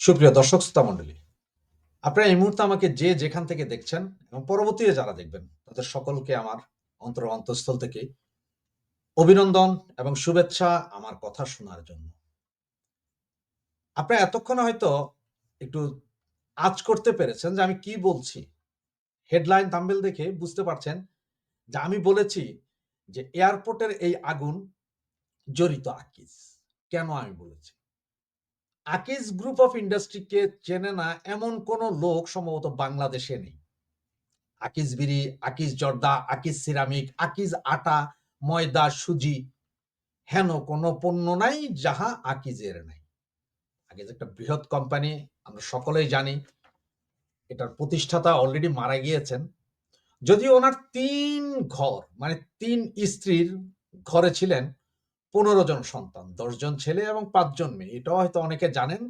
সুপ্রিয় দর্শক, শ্রোতা মণ্ডলী, আপনারা এই মুহূর্তে আমাকে যে যেখান থেকে দেখছেন এবং পরবর্তীতে যারা দেখবেন, তাদের সকলকে আমার অন্তর অন্তঃস্থল থেকে অভিনন্দন এবং শুভেচ্ছা আমার কথা শোনার জন্য। আপনারা এতক্ষণ হয়তো একটু আজ করতে পেরেছেন যে আমি কি বলছি। হেডলাইন থাম্বেল দেখে বুঝতে পারছেন যে আমি বলেছি যে এয়ারপোর্টের এই আগুন জড়িত আকিজ। কেন আমি বলেছি? আকিজ গ্রুপ অফ ইন্ডাস্ট্রিকে চেনে না এমন কোন লোক সম্ভবত বাংলাদেশে নেই। আকিজ বিড়ি আকিজ জর্দা আকিজ সিরামিক আকিজ আটা, ময়দা, সুজি, হেন কোনো পণ্য নাই যাহা আকিজের নাই। আকিজ একটা বৃহৎ কোম্পানি আমরা সকলেই জানি। এটার প্রতিষ্ঠাতা অলরেডি মারা গিয়েছেন। যদিও ওনার তিন ঘর মানে তিন স্ত্রীর ঘরে ছিলেন পনেরো জন সন্তান দশজন ছেলে এবং পাঁচজন মেয়ে। এটাও হয়তো অনেকে জানেন,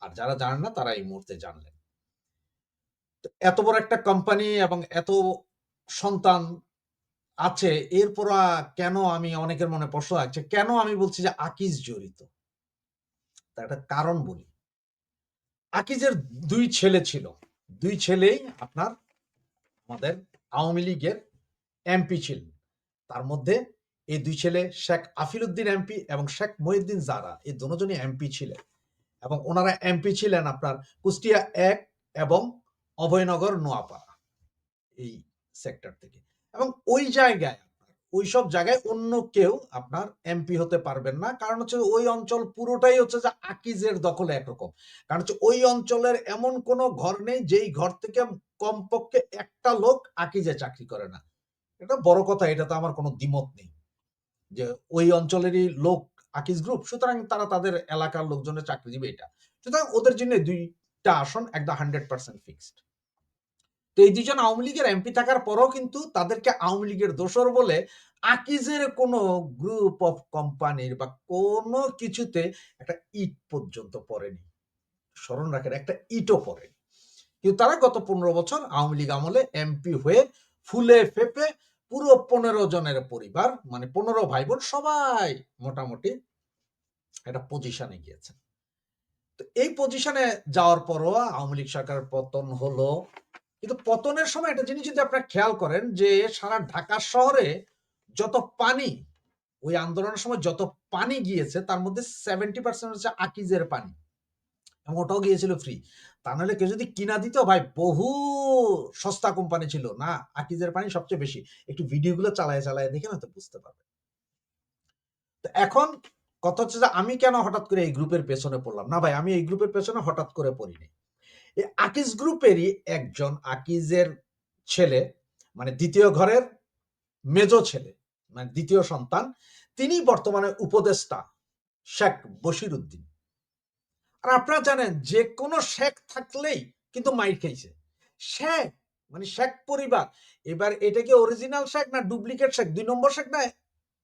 আর যারা জানেন না, তারা এই মুহূর্তে জানলেন। এত বড় একটা কোম্পানি এবং এত সন্তান আছে, এরপর কেন আমি, অনেকের মনে প্রশ্ন আছে, কেন আমি বলছি যে আকিজ জড়িত? তার একটা কারণ বলি। আকিজের দুই ছেলে ছিল। দুই ছেলেই আপনার আমাদের আওয়ামী লীগের এমপি ছিলেন। তার মধ্যে এই দুই ছেলে শেখ আফিলউদ্দিন এমপি এবং শেখ মহিউদ্দিন জারা, এই দুজনই এমপি ছিলেন। এবং ওনারা এমপি ছিলেন আপনার কুষ্টিয়া এক এবং অভয়নগর নোয়াপাড়া এই সেক্টর থেকে। এবং ওই জায়গায় ওই সব জায়গায় অন্য কেউ আপনার এমপি হতে পারবেন না। কারণ হচ্ছে ওই অঞ্চল পুরোটাই হচ্ছে যে আকিজের দখলে একরকম। কারণ হচ্ছে ওই অঞ্চলের এমন কোনো ঘর নেই যেই ঘর থেকে কমপক্ষে একটা লোক আকিজে চাকরি করে না। এটা বড় কথা, এটা তো আমার কোনো দ্বিমত নেই। যে ওই অঞ্চলেরই লোক আকিজ গ্রুপ সুতরাং তারা তাদের এলাকার লোকজনের চাকরি দিবে এটা। সুতরাং ওদের জন্য দুইটা আসন একদম হান্ড্রেড পার্সেন্ট ফিক্সড তো এই দুজন আওয়ামী লীগের এমপি থাকার পরেও কিন্তু তাদেরকে আওয়ামী লীগের দোসর বলে আকিজের কোনো গ্রুপ অফ কোম্পানির বা কোনো কিছুতে একটা ইট পর্যন্ত পড়েনি। স্মরণ রাখেন, একটা ইটও পড়েনি। কিন্তু তারা গত পনেরো বছর আওয়ামী লীগ আমলে এমপি হয়ে ফুলে ফেপে পুরো পনেরো জনের পরিবার মানে পনেরো ভাই বোন সবাই মোটামুটি একটা পজিশনে গিয়েছে। তো এই পজিশনে যাওয়ার পরও আওয়ামী লীগ সরকারের পতন হলো। কিন্তু পতনের সময় একটা জিনিস যদি আপনারা খেয়াল করেন যে সারা ঢাকা শহরে যত পানি, ওই আন্দোলনের সময় যত পানি গিয়েছে, তার মধ্যে সেভেন্টি পার্সেন্ট হচ্ছে আকিজের পানি। ওটাও গিয়েছিল ফ্রি তা নাহলে কেউ যদি কিনা দিত, ভাই, বহু সস্তা কোম্পানি ছিল, না? আকিজের পানি সবচেয়ে বেশি। একটু ভিডিওগুলো চালায় চালায় দেখে না তো বুঝতে পারবে। তো এখন কথা হচ্ছে যে আমি কেন হঠাৎ করে এই গ্রুপের পেছনে পড়লাম? না, ভাই, আমি এই গ্রুপের পেছনে হঠাৎ করে পড়িনি। এই আকিজ গ্রুপেরই একজন আকিজের ছেলে মানে দ্বিতীয় ঘরের মেজ ছেলে মানে দ্বিতীয় সন্তান, তিনি বর্তমানে উপদেষ্টা শেখ বশির উদ্দিন আর আপনারা জানেন যে কোনো শেখ থাকলেই কিন্তু মাইর খেয়েছে শেখ মানে শেখ পরিবার। এবার এটা কি অরিজিনাল শেখ না ডুপ্লিকেট শেখ দুই নম্বর শেখ না?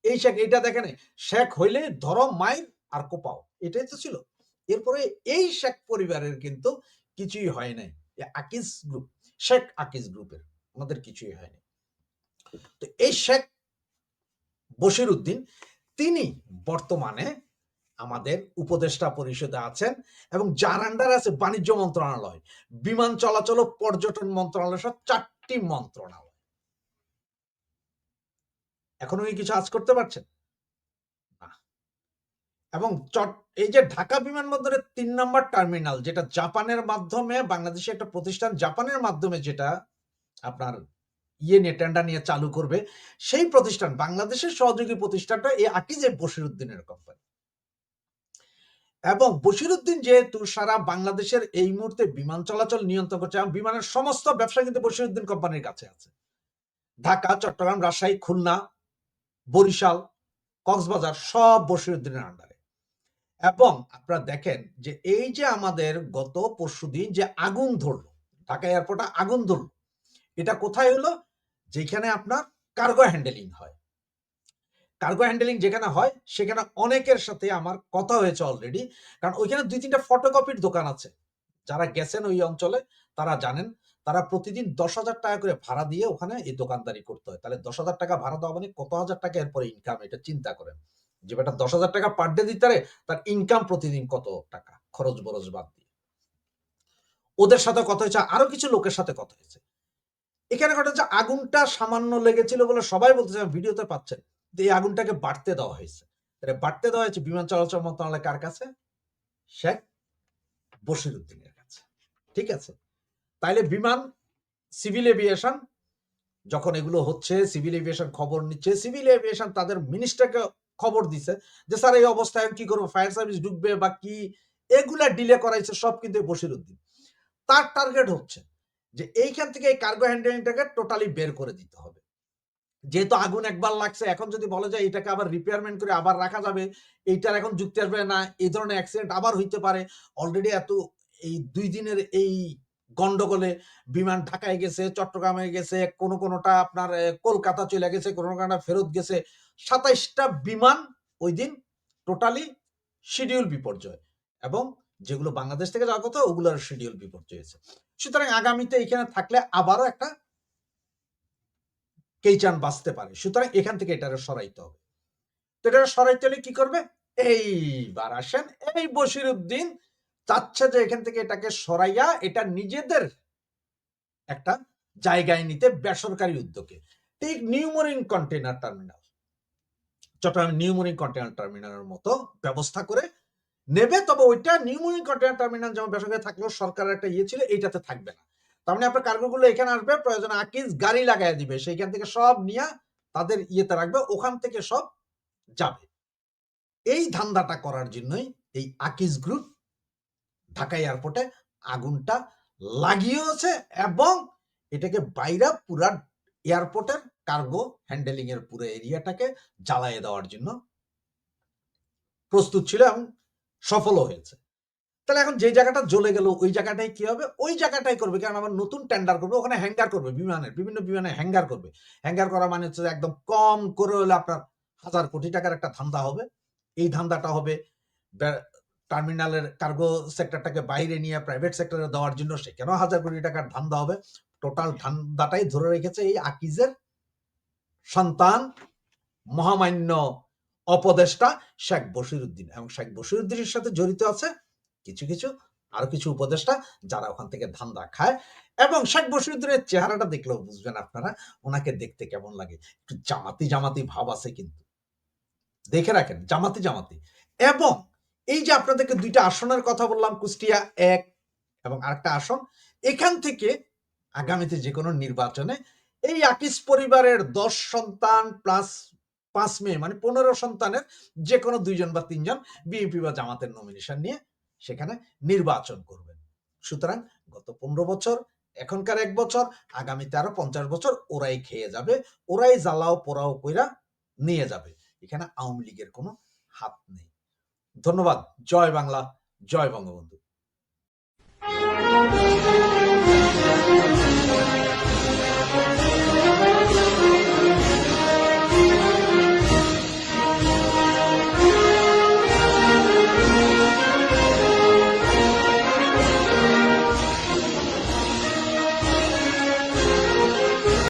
এই শেখ এটা দেখেন শেখ হইলে ধরো মাইর আর কোপাও। এটাই তো ছিল। এরপরে এই শেখ পরিবারের কিন্তু কিছুই হয় নাই। আকিজ গ্রুপ শেখ আকিজ গ্রুপের আমাদের কিছুই হয়নি তো এই শেখ বশির উদ্দিন তিনি বর্তমানে আমাদের উপদেষ্টা পরিষদে আছেন এবং যার আন্ডার আছে বাণিজ্য মন্ত্রণালয়, বিমান চলাচল পর্যটন মন্ত্রণালয় সহ চারটি মন্ত্রণালয়। এখনও কি কিছু আজ করতে পারছেন? না। এবং এই যে ঢাকা বিমানবন্দরের তিন নম্বর টার্মিনাল, যেটা জাপানের মাধ্যমে, বাংলাদেশে একটা প্রতিষ্ঠান জাপানের মাধ্যমে যেটা আপনার ইয়ে নিয়ে টেন্ডার নিয়ে চালু করবে, সেই প্রতিষ্ঠান, বাংলাদেশের সহযোগী প্রতিষ্ঠানটা এই আকিজে বশিরুদ্দিনের কোম্পানি এবং বশিরুদ্দিন যেহেতু সারা বাংলাদেশের এই মুহূর্তে বিমান চলাচল নিয়ন্ত্রণ করছে এবং বিমানের সমস্ত ব্যবসা কিন্তু বশিরুদ্দিন কোম্পানির কাছে আছে। ঢাকা, চট্টগ্রাম, রাজশাহী, খুলনা, বরিশাল, কক্সবাজার সব বশিরুদ্দিনের আন্ডারে এবং আপনারা দেখেন যে এই যে আমাদের গত পরশুদিন যে আগুন ধরলো, ঢাকা এয়ারপোর্টে আগুন ধরলো, এটা কোথায় হলো? যেখানে আপনার কার্গো হ্যান্ডেলিং হয়। কার্গো হ্যান্ডেলিং যেখানে হয়, সেখানে অনেকের সাথে আমার কথা হয়েছে অলরেডি কারণ ওইখানে দুই তিনটা ফটোকপির দোকান আছে। যারা গেছেন ওই অঞ্চলে, তারা জানেন। তারা প্রতিদিন দশ হাজার টাকা করে ভাড়া দিয়ে ওখানে এই দোকানদারি করতে হয়। তাহলে দশ হাজার টাকা ভাড়া দেওয়া মানে কত হাজার টাকা এরপরে ইনকাম এটা চিন্তা করেন। যে বেটা দশ হাজার টাকা পার ডে দিতে পারে, তার ইনকাম প্রতিদিন কত টাকা? খরচ বরচ বাদ দিয়ে। ওদের সাথে কথা হয়েছে, আরও কিছু লোকের সাথে কথা হয়েছে। এখানে কথা হচ্ছে আগুনটা সামান্য লেগেছিল বলে সবাই বলতেছে, ভিডিওতে পাচ্ছেন। এই আগুনটাকে বাড়তে দেওয়া হয়েছে। বাড়তে দেওয়া হয়েছে বিমান চলাচল মন্ত্রণালয় কার কাছে? শেখ বশির উদ্দিনের কাছে। ঠিক আছে? তাইলে বিমান, সিভিল এভিয়েশন, যখন এগুলো হচ্ছে, সিভিল এভিয়েশন খবর নিচ্ছে, সিভিল এভিয়েশন তাদের মিনিস্টারকে খবর দিছে যে, স্যার, এই অবস্থায় কি করব? ফায়ার সার্ভিস ঢুকবে বা কি? এগুলা ডিলে করাইছে সব কিন্তু বশির উদ্দিন তার টার্গেট হচ্ছে যে, এইখান থেকে এই কার্গো হ্যান্ডলিংটাকে টোটালি বের করে দিতে হবে। যেহেতু আগুন একবার লাগছে, এখন যদি বলা যায় এটাকে আবার রিপেয়ারমেন্ট করে আবার রাখা যাবে, এইটার এখন যুক্তি আসবে না, এই ধরনের অ্যাক্সিডেন্ট আবার হইতে পারে। অলরেডি এত, এই দুই দিনের এই গন্ডগোলে বিমান ঢাকায় গেছে, চট্টগ্রামে গেছে, কোন কোনটা আপনার কলকাতা চলে গেছে, কোন কোনটা ফেরত গেছে। সাতাইশটা বিমান ওই দিন টোটালি শিডিউল বিপর্যয় এবং যেগুলো বাংলাদেশ থেকে যাওয়ার কথা ওগুলোর শিডিউল বিপর্যয় হয়েছে। সুতরাং আগামীতে এখানে থাকলে আবারও একটা কেইচান বাঁচতে পারে। সুতরাং এখান থেকে এটারে সরাইতে হবে। তো এটা সরাইতে হলে কি করবে? এইবার আসেন, এই বশির উদ্দিন চাচ্ছে যে এখান থেকে এটাকে সরাইয়া এটা নিজেদের একটা জায়গায় নিতে বেসরকারি উদ্যোগে। ঠিক New Mooring container terminal. Chattogram New Mooring container টার্মিনালের মতো ব্যবস্থা করে নেবে, তবে ওইটা নিউমোরিং কন্টেনার টার্মিনাল যেমন বেসরকারি থাকলেও সরকারের একটা ইয়ে ছিল, এইটাতে থাকবে না। তার মানে আপনার কার্গোগুলো এখানে আসবে, প্রয়োজনে আকিজ গাড়ি লাগাই দিবে, সেইখান থেকে সব নিয়ে তাদের ইয়েতে রাখবে, ওখান থেকে সব যাবে। এই ধান্দাটা করার জন্যই এই আকিজ গ্রুপ ঢাকা এয়ারপোর্টে আগুনটা লাগিয়েছে এবং এটাকে বাইরা পুরা এয়ারপোর্টের কার্গো হ্যান্ডেলিং এর পুরো এরিয়াটাকে জ্বালায় দেওয়ার জন্য প্রস্তুত ছিল এবং সফলও হয়েছে। তাহলে এখন যে জায়গাটা জ্বলে গেল, ওই জায়গাটাই কি হবে? ওই জায়গাটাই করবে, কারণ আবার নতুন টেন্ডার করবে, ওখানে হ্যাঙ্গার করবে, বিমানের, বিভিন্ন বিমানে হ্যাঙ্গার করবে। হ্যাঙ্গার করা মানে হচ্ছে একদম কম করে হলে আপনার হাজার কোটি টাকার একটা ধান্দা হবে। এই ধান্দাটা হবে টার্মিনালের কার্গো সেক্টরটাকে বাইরে নিয়ে প্রাইভেট সেক্টরে দেওয়ার জন্য সেখানেও হাজার কোটি টাকার ধান্দা হবে। টোটাল ধান্দাটাই ধরে রেখেছে এই আকিজের সন্তান, মহামান্য অপদেষ্টা শেখ বশিরুদ্দিন। এবং শেখ বশিরুদ্দিনের সাথে জড়িত আছে কিছু কিছু, আরও কিছু উপদেষ্টা যারা ওখান থেকে ধান্দা খায় এবং শেখ বশিরুদ্দিনের চেহারাটা দেখলেও বুঝবেন আপনারা, ওনাকে দেখতে কেমন লাগে? জামাতি জামাতি ভাব আছে কিন্তু। দেখে রাখেন, জামাতি জামাতি। এবং এই যে আপনাদেরকে দুইটা আসনের কথা বললাম, কুষ্টিয়া এক এবং আরেকটা আসন, এখান থেকে আগামীতে যে কোনো নির্বাচনে এই আকিস পরিবারের দশ সন্তান প্লাস পাঁচ মেয়ে মানে পনেরো সন্তানের যে কোনো দুইজন বা তিনজন বিএনপি বা জামাতের নমিনেশন নিয়ে সেখানে নির্বাচন করবেন। সুতরাং গত পনেরো বছর, এখনকার এক বছর আগামীতে আরও পঞ্চাশ বছর ওরাই খেয়ে যাবে, ওরাই জ্বালাও পোড়াও কইরা নিয়ে যাবে। এখানে আওয়ামী লীগের কোনো হাত নেই। ধন্যবাদ। জয় বাংলা, জয় বঙ্গবন্ধু।